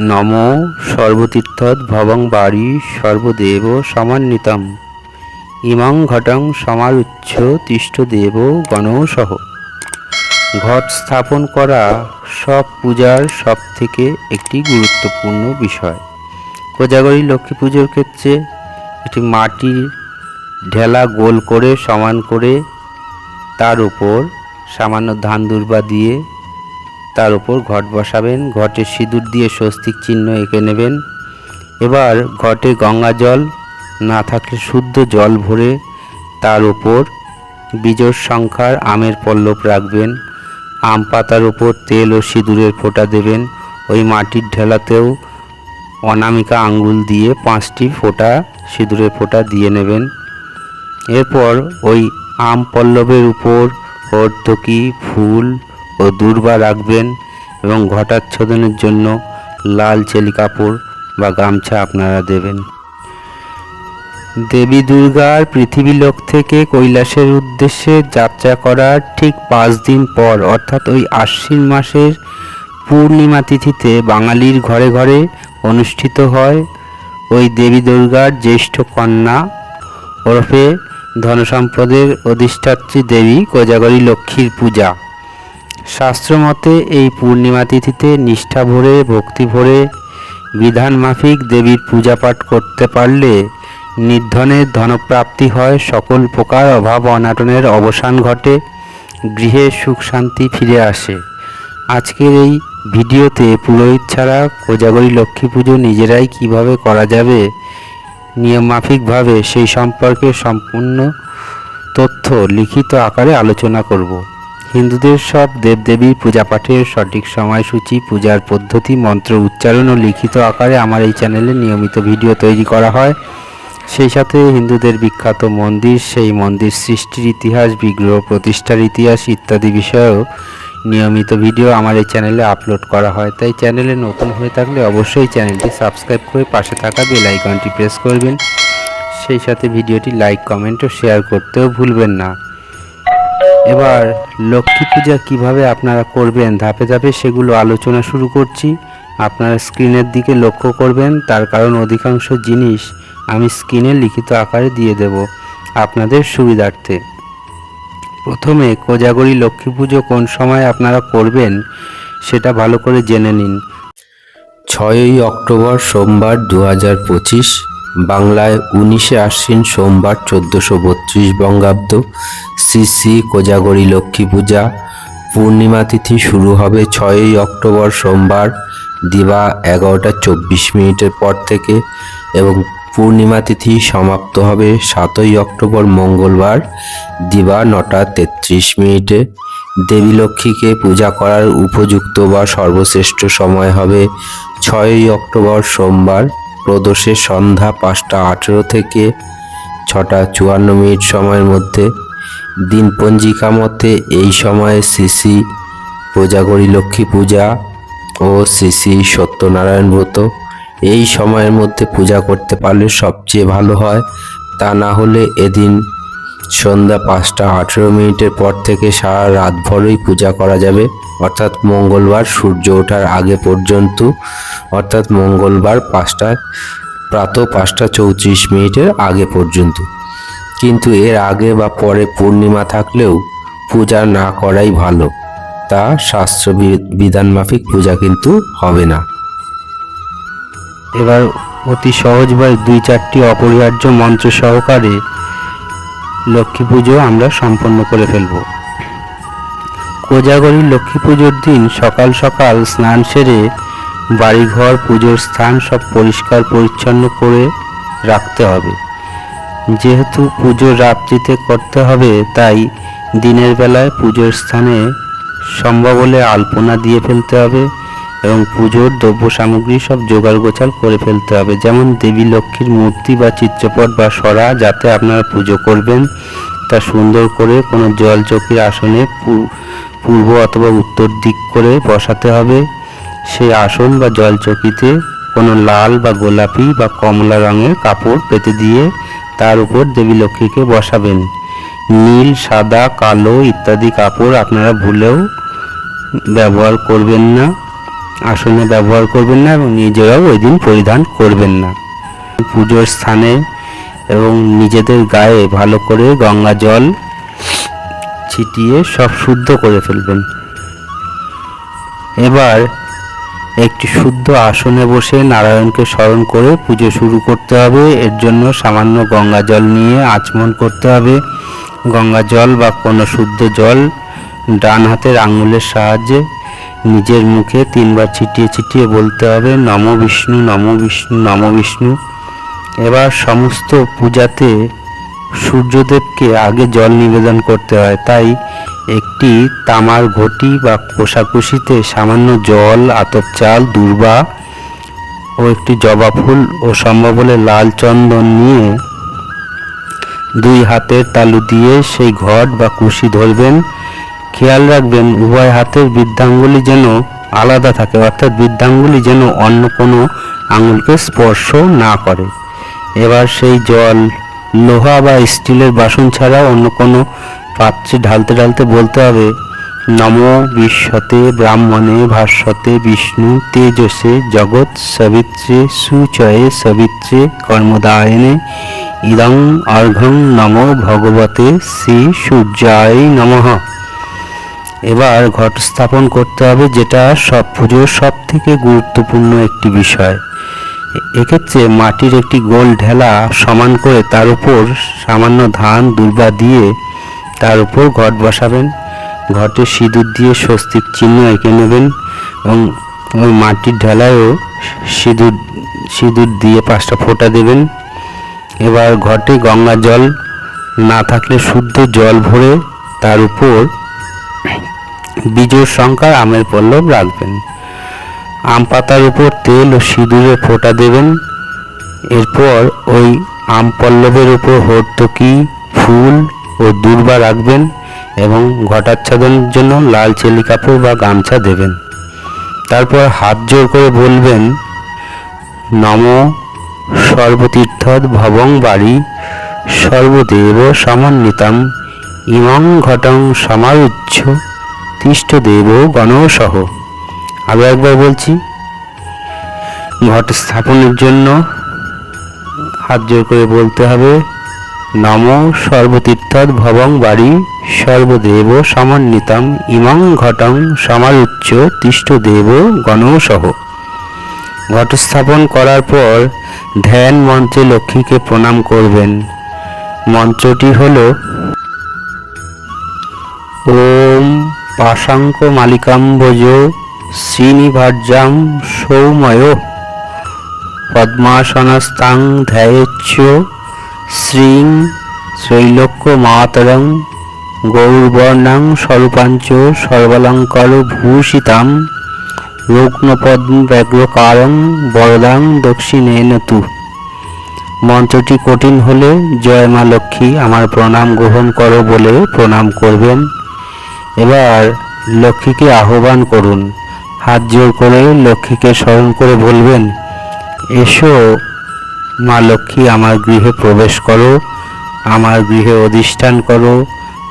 নম সর্বতীর্থৎ ভবং বাড়ি সর্বদেব সমান্বিতম। ইমং ঘটং সমারুচ্ছ তিষ্ঠদেব গণসহ ঘট স্থাপন করা সব পূজার সব থেকে একটি গুরুত্বপূর্ণ বিষয়। কোজাগরী লক্ষ্মী পুজোর ক্ষেত্রে একটি মাটির ঢেলা গোল করে সমান করে তার উপর সামান্য ধান দুর্বা দিয়ে তার উপর ঘট বসাবেন, ঘটে সিঁদুর দিয়ে স্বস্তিক চিহ্ন এঁকে নেবেন। এবার ঘটে গঙ্গা জল, না থাকলে শুদ্ধ জল ভরে তার উপর বীজর সংখ্যার আমের পল্লব রাখবেন। আম পাতার উপর তেল ও সিঁদুরের ফোঁটা দেবেন। ওই মাটির ঢেলাতেও অনামিকা আঙ্গুল দিয়ে পাঁচটি ফোঁটা সিঁদুরের ফোঁটা দিয়ে নেবেন। এরপর ওই আম পল্লবের উপর হর্তকি ফুল ও দূর্বা রাখবেন এবং ঘটাচ্ছদনের জন্য লাল চেলি কাপড় বা গামছা আপনারা দেবেন। দেবী দুর্গার পৃথিবী লোক থেকে কৈলাসের উদ্দেশ্যে যাত্রা করার ঠিক পাঁচ দিন পর, অর্থাৎ ওই আশ্বিন মাসের পূর্ণিমা তিথিতে বাঙালির ঘরে ঘরে অনুষ্ঠিত হয় ওই দেবী দুর্গার জ্যেষ্ঠ কন্যা ওরফে ধনসম্পদের অধিষ্ঠাত্রী দেবী কোজাগরী লক্ষ্মীর পূজা। শাস্ত্রমতে এই পূর্ণিমা তিথিতে নিষ্ঠা ভরে, ভক্তি ভরে, বিধান মাফিক দেবীর পূজা পাঠ করতে পারলে নির্ধনের ধনপ্রাপ্তি হয়। সকল প্রকার অভাব অনাটনের অবসান ঘটে, গৃহে সুখ শান্তি ফিরে আসে। আজকের এই ভিডিওতে পুরোহিত ছাড়া কোজাগরী লক্ষ্মী পুজো নিজেরাই কীভাবে করা যাবে, নিয়মমাফিকভাবে সেই সম্পর্কে সম্পূর্ণ তথ্য লিখিত আকারে আলোচনা করব। হিন্দুদের সব দেবদেবীর পূজা পাঠের সঠিক সময়সূচি, পূজার পদ্ধতি, মন্ত্র উচ্চারণ ও লিখিত আকারে আমার এই চ্যানেলে নিয়মিত ভিডিও তৈরি করা হয়। সেই সাথে হিন্দুদের বিখ্যাত মন্দির, সেই মন্দির সৃষ্টির ইতিহাস, বিগ্রহ প্রতিষ্ঠার ইতিহাস ইত্যাদি বিষয়েও নিয়মিত ভিডিও আমার এই চ্যানেলে আপলোড করা হয়। তাই চ্যানেলে নতুন হয়ে থাকলে অবশ্যই চ্যানেলটি সাবস্ক্রাইব করে পাশে থাকা বেল আইকনটি প্রেস করবেন। সেই সাথে ভিডিওটি লাইক, কমেন্ট ও শেয়ার করতেও ভুলবেন না। এবার লক্ষ্মী পূজা কীভাবে আপনারা করবেন, ধাপে ধাপে সেগুলো আলোচনা শুরু করছি। আপনারা স্ক্রিনের দিকে লক্ষ্য করবেন, তার কারণ অধিকাংশ জিনিস আমি স্ক্রিনে লিখিত আকারে দিয়ে দেব আপনাদের সুবিধার্থে। প্রথমে কোজাগরী লক্ষ্মী পুজো কোন সময় আপনারা করবেন, সেটা ভালো করে জেনে নিন। ছয়ই অক্টোবর সোমবার দু হাজার পঁচিশ বাংলায় উনিশে আশ্বিন সোমবার চোদ্দোশো বত্রিশ বঙ্গাব্দ শ্রী শ্রী কোজাগরী লক্ষ্মী পূজা। পূর্ণিমা তিথি শুরু হবে ছয়ই অক্টোবর সোমবার, দিবা এগারোটা চব্বিশ মিনিটের পর থেকে এবং পূর্ণিমা তিথি সমাপ্ত হবে সাতই অক্টোবর মঙ্গলবার, দিবা নটা তেত্রিশ মিনিটে। দেবী লক্ষ্মীকে পূজা করার উপযুক্ত বা সর্বশ্রেষ্ঠ সময় হবে ছয়ই অক্টোবর সোমবার। প্রদোষে সন্ধ্যা পাঁচটা আঠেরো থেকে ছটা চুয়ান্ন মিনিট সময়ের মধ্যে দিন পঞ্জিকা মতে এই সময়ে শ্রী প্রজাগরী লক্ষ্মী পূজা ও শ্রী সত্যনারায়ণ ব্রত। এই সময়ের মধ্যে পূজা করতে পারলে সবচেয়ে ভালো হয়। তা না হলে এদিন সন্ধ্যা পাঁচটা আঠেরো মিনিটের পর থেকে সারা রাত ভরই পূজা করা যাবে। অর্থাৎ মঙ্গলবার সূর্য ওঠার আগে পর্যন্ত, অর্থাৎ মঙ্গলবার পাঁচটা, প্রাত পাঁচটা চৌত্রিশ মিনিটের আগে পর্যন্ত। কিন্তু এর আগে বা পরে পূর্ণিমা থাকলেও পূজা না করাই ভালো। তা শাস্ত্র বিধান মাফিক পূজা কিন্তু হবে না। এবার অতি সহজভাবে দুই চারটি অপরিহার্য মন্ত্র সহকারে লক্ষ্মী পুজো আমরা সম্পন্ন করে ফেলব। কোজাগরী লক্ষ্মী পুজোর দিন সকাল সকাল স্নান সেরে বাড়িঘর পুজোর স্থান সব পরিষ্কার পরিচ্ছন্ন করে রাখতে হবে। যেহেতু পুজোর রাত্রিতে করতে হবে, তাই দিনের বেলায় পুজোর স্থানে সম্ভব হলে আলপনা দিয়ে ফেলতে হবে। এবং পুজোর দ্রব্য সামগ্রী সব জোগাড় গোছাল করে ফেলতে হবে। যেমন দেবী লক্ষ্মীর মূর্তি বা চিত্রপট বা সরা যাতে আপনারা পুজো করবেন। তা সুন্দর করে কোনো জল চৌকির আসনে পূর্ব অথবা উত্তর দিক করে বসাতে হবে। সেই আসন বা জল চৌকিতে কোনো লাল বা গোলাপি বা কমলা রঙের কাপড় পেতে দিয়ে তার উপর দেবী লক্ষ্মীকে বসাবেন। নীল, সাদা, কালো ইত্যাদি কাপড় আপনারা ভুলেও ব্যবহার করবেন না। আসনে ব্যবহার করবেন না এবং নিজেরাও ওই দিন পরিধান করবেন না। পুজোর স্থানে এবং নিজেদের গায়ে ভালো করে গঙ্গা জল ছিটিয়ে সব শুদ্ধ করে ফেলবেন। এবার একটি শুদ্ধ আসনে বসে নারায়ণকে স্মরণ করে পুজো শুরু করতে হবে। এর জন্য সামান্য গঙ্গা জল নিয়ে আচমন করতে হবে। গঙ্গা জল বা কোনো শুদ্ধ জল ডান হাতের আঙুলের সাহায্যে নিজের মুখে তিনবার ছিটিয়ে ছিটিয়ে বলতে হবে, নম বিষ্ণু নম বিষ্ণু নম বিষ্ণু। এবার সমস্ত পূজাতে সূর্যদেবকে আগে জল নিবেদন করতে হয়। তাই একটি তামার ঘটি বা কোষাকুষিতে সামান্য জল, আতপ চাল, দূর্বা ও একটি জবা ফুল ও সম্ভব হলে লাল চন্দন নিয়ে দুই হাতের তালু দিয়ে সেই ঘট বা কুশি ধরবেন। খেয়াল রাখবেন, উভয় হাতের বৃদ্ধাঙ্গুলি যেন আলাদা থাকে, অর্থাৎ বৃদ্ধাঙ্গুলি যেন অন্য কোনো আঙুলকে স্পর্শ না করে। এবার সেই জল, লোহা বা স্টিলের বাসন ছাড়া অন্য কোনো পাত্রে ঢালতে ঢালতে বলতে হবে, নম বিশ্বতে ব্রাহ্মণে ভাস্বতে বিষ্ণু তেজসে জগৎ সবিত্রে সুচয়ে সবিত্রে কর্মদায়নে ইদং অর্ঘং নম ভগবতে শ্রী সূর্যায় নমঃ। এবার ঘট স্থাপন করতে হবে, যেটা সব পুজোর সব থেকে গুরুত্বপূর্ণ একটি বিষয়। এক্ষেত্রে মাটির একটি গোল ঢেলা সমান করে তার উপর সামান্য ধান দুর্বা দিয়ে তার উপর ঘট বসাবেন। ঘটে সিঁদুর দিয়ে স্বস্তিক চিহ্ন এঁকে নেবেন এবং ওই মাটির ঢেলায়ও সিঁদুর সিঁদুর দিয়ে পাঁচটা ফোঁটা দেবেন। এবার ঘটে গঙ্গা জল, না থাকলে শুদ্ধ জল ভরে তার উপর বীজোর সংখ্যার আমের পল্লব রাখবেন। আম পাতার উপর তেল ও সিঁদুরে ফোঁটা দেবেন। এরপর ওই আম পল্লবের উপর হর্তকি, ফুল ও দূর্বা রাখবেন এবং ঘটাচ্ছাদনের জন্য লাল চেলি কাপড় বা গামছা দেবেন। তারপর হাত জোর করে বলবেন, নম সর্বতীর্থদ ভবং বাড়ি সর্বদেব সমন্বিতম, ইমং ঘটং সমারুচ্ছ। তিষ্ঠদেব গণসহ আরও একবার বলছি ঘট স্থাপনের জন্য হাত জোর করে বলতে হবে, নম সর্বতীর্থদ ভবং বাড়ি সর্বদেব সমন্বিতম ইমং ঘটং সমারুচ্চ তিষ্ঠদেব গণসহ ঘট স্থাপন করার পর ধ্যান মন্ত্রে লক্ষ্মীকে প্রণাম করবেন। মন্ত্রটি হলো, ওম পাশাঙ্ক মালিকাম্বজ শ্রীনিভার্যাম সৌময় পদ্মাসনস্তাং ধ্যায়েচ্ছ শ্রীং ত্রৈলোক্য মাতরং গৌরবর্ণাং স্বরূপাঞ্চ সর্বালঙ্কার ভূষিতাম রুগ্নপদ্ম ব্যগ্রকারং বরদাং দক্ষিণেন তু মন্ত্রটি কঠিন হলে জয় মা লক্ষ্মী আমার প্রণাম গ্রহণ করো বলে প্রণাম করবেন। এবার লক্ষ্মীকে আহ্বান করুন। হাত জোর করে লক্ষ্মীকে স্মরণ করে বলবেন, এসো, মা লক্ষ্মী, আমার গৃহে প্রবেশ করো, আমার গৃহে অধিষ্ঠান করো,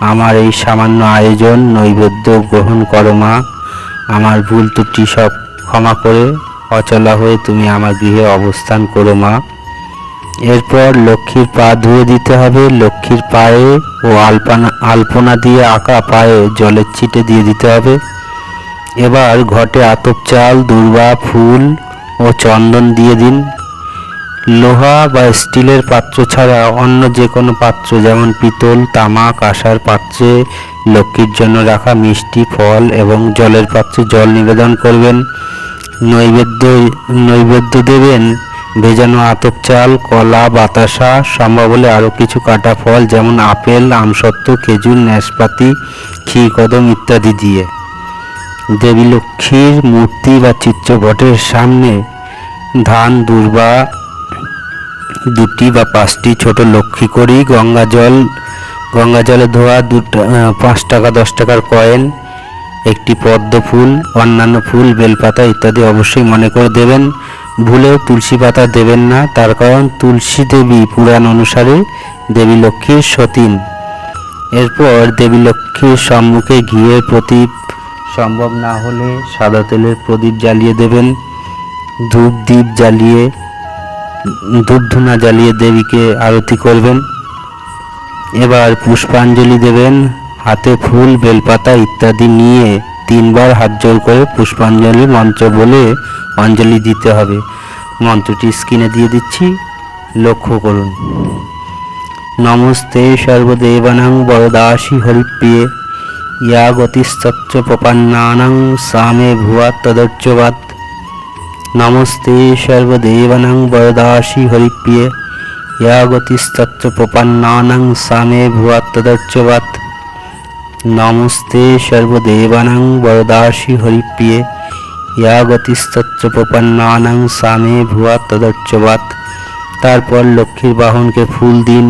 আমার এই সামান্য আয়োজন, নৈবেদ্য গ্রহণ করো মা। আমার ভুল ত্রুটি সব ক্ষমা করে অচলা হয়ে তুমি আমার গৃহে অবস্থান করো মা। এরপর লক্ষ্মীর পা ধুয়ে দিতে হবে। লক্ষ্মীর পায়ে ও আলপনা আলপনা দিয়ে আঁকা পায়ে জলের ছিটে দিয়ে দিতে হবে। এবার ঘটে আতপ চাল, দুর্বা, ফুল ও চন্দন দিয়ে দিন। লোহা বা স্টিলের পাত্র ছাড়া অন্য যে কোনো পাত্র, যেমন পিতল তামা কাঁসার পাত্রে লক্ষ্মীর জন্য রাখা মিষ্টি, ফল এবং জলের পাত্রে জল নিবেদন করবেন। নৈবেদ্য নৈবেদ্য দেবেন ভেজানো আতপ চাল, কলা, বাতাসা সম্ভব হলে আরও কিছু কাটা ফল যেমন আপেল, আমসত্ত্ব, খেজুর নাশপাতি ক্ষীর কদম ইত্যাদি দিয়ে। দেবী লক্ষ্মীর মূর্তি বা চিত্রপটের সামনে ধান, দুর্বা, দুটি বা পাঁচটি ছোট লক্ষ্মী করি গঙ্গা জল, গঙ্গা জলে ধোয়া দুটা পাঁচ টাকা, দশ টাকার কয়েন একটি পদ্ম ফুল, অন্যান্য ফুল, বেলপাতা ইত্যাদি অবশ্যই মনে করে দেবেন। ভুলেও তুলসী পাতা দেবেন না, তার কারণ তুলসী দেবী পুরাণ অনুসারে দেবী লক্ষ্মীর সতীন। এরপর দেবী লক্ষ্মীর সম্মুখে ঘিয়ের প্রদীপ, সম্ভব না হলে সাদা তেলের প্রদীপ জ্বালিয়ে দেবেন। ধূপ দ্বীপ জ্বালিয়ে, ধূপ ধুনা জ্বালিয়ে দেবীকে আরতি করবেন। এবার পুষ্পাঞ্জলি দেবেন, হাতে ফুল, বেলপাতা ইত্যাদি নিয়ে তিনবার হাত জোর করে পুষ্পাঞ্জলি মন্ত্র বলে অঞ্জলি দিতে হবে। মন্ত্রটি স্ক্রিনে দিয়ে দিচ্ছি। লক্ষ্য করুন। নমস্তে সর্বদেবানাং বরদাসী হরিপ্রিয়ে। ইয়া গতিস্তচ্চ প্রপন্নানাং সামে ভুয়া তদর্চবাদ নমস্তে সর্বদেবানাং বরদাসী হরিপ্রিয়ে। ইয়া গতিস্তচ্চ প্রপন্নানাং সামে ভুয়া তদর্চবাদ নমস্তে সর্বদেবানাং বরদাসী হরিপ্রিয়ে। ইয়া গতিস্তচ্চ প্রপন্নানাং সামে ভুয়া তদর্চবাদ তারপর লক্ষ্মীর বাহনকে ফুল দিন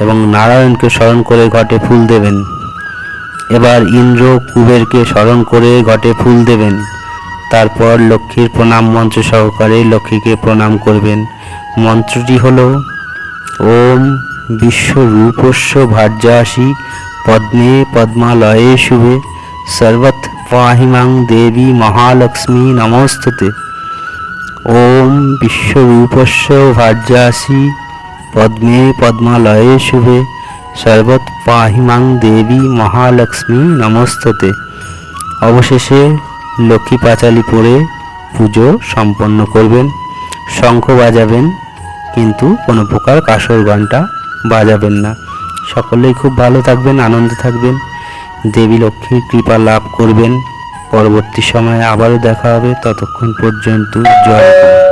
এবং নারায়ণকে স্মরণ করে ঘটে ফুল দেবেন। এবার ইন্দ্র কুবেরকে স্মরণ করে ঘটে ফুল দেবেন। তারপর লক্ষ্মীর প্রণাম মন্ত্র সহকারে লক্ষ্মীকে প্রণাম করবেন। মন্ত্রটি হল, ওম বিশ্বরূপস্য ভার্যাসী পদ্মে পদ্মালয়ে শুভে সর্বত পাহিমাং দেবী মহালক্ষ্মী নমস্তুতে ওম বিশ্বরূপস্য ভার্যাসী পদ্মে পদ্মালয়ে শুভে সর্বত পাহিমাং দেবী মহালক্ষ্মী নমস্ততে অবশেষে লক্ষ্মী পাঁচালি পরে পুজো সম্পন্ন করবেন শঙ্খ বাজাবেন, কিন্তু কোনো প্রকার কাসর ঘণ্টা বাজাবেন না। সকলেই খুব ভালো থাকবেন, আনন্দে থাকবেন। দেবী লক্ষ্মীর কৃপা লাভ করবেন। পরবর্তী সময়ে আবারও দেখা হবে। ততক্ষণ পর্যন্ত জয়।